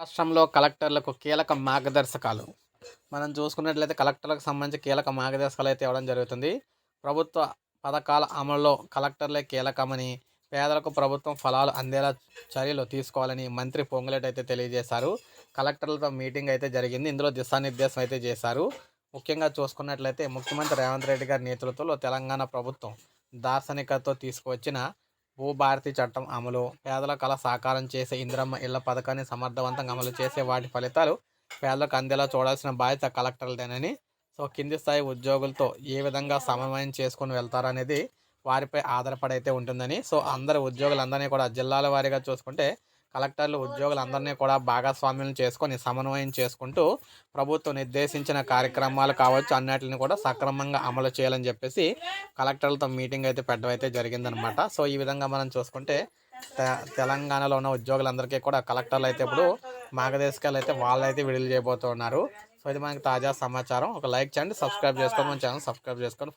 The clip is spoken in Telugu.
రాష్ట్రంలో కలెక్టర్లకు కీలక మార్గదర్శకాలు. మనం చూసుకున్నట్లయితే కలెక్టర్లకు సంబంధించి కీలక మార్గదర్శకాలు అయితే ఇవ్వడం జరుగుతుంది. ప్రభుత్వ పథకాల అమలులో కలెక్టర్లే కీలకమని పేదలకు ప్రభుత్వం ఫలాలు అందేలా చర్యలు తీసుకోవాలని మంత్రి పొంగులేటి అయితే తెలియజేశారు. కలెక్టర్లతో మీటింగ్ అయితే జరిగింది. ఇందులో దిశానిర్దేశం అయితే చేశారు. ముఖ్యంగా చూసుకున్నట్లయితే ముఖ్యమంత్రి రేవంత్ రెడ్డి గారి నేతృత్వంలో తెలంగాణ ప్రభుత్వం దార్శనికతో తీసుకువచ్చిన భూభారతి చట్టం అమలు. పేదల కళ సాకారం చేసే ఇందిరమ్మ ఇళ్ళ పథకాన్ని సమర్థవంతంగా అమలు చేసే వాటి ఫలితాలు పేదలకు అందేలా చూడాల్సిన బాధ్యత కలెక్టర్లదేనని సో కింది స్థాయి ఉద్యోగులతో ఏ విధంగా సమన్వయం చేసుకుని వెళ్తారనేది వారిపై ఆధారపడైతే ఉంటుందని సో అందరు ఉద్యోగులందరినీ కూడా జిల్లాల వారీగా చూసుకుంటే కలెక్టర్లు ఉద్యోగులందరినీ కూడా భాగస్వామ్యం చేసుకొని సమన్వయం చేసుకుంటూ ప్రభుత్వం నిర్దేశించిన కార్యక్రమాలు కావచ్చు అన్నిటిని కూడా సక్రమంగా అమలు చేయాలని చెప్పేసి కలెక్టర్లతో మీటింగ్ అయితే పెట్టడం అయితే జరిగిందనమాట సో ఈ విధంగా మనం చూసుకుంటే తె- తెలంగాణలో ఉన్న ఉద్యోగులందరికీ కూడా కలెక్టర్లు అయితే ఇప్పుడు మార్గదర్శకాలు అయితే వాళ్ళైతే విడుదల చేయబోతున్నారు. సో ఇది మనకి తాజా సమాచారం. ఒక లైక్ చేయండి సబ్స్క్రైబ్ చేసుకోండి మన ఛానల్ సబ్స్క్రైబ్ చేసుకొని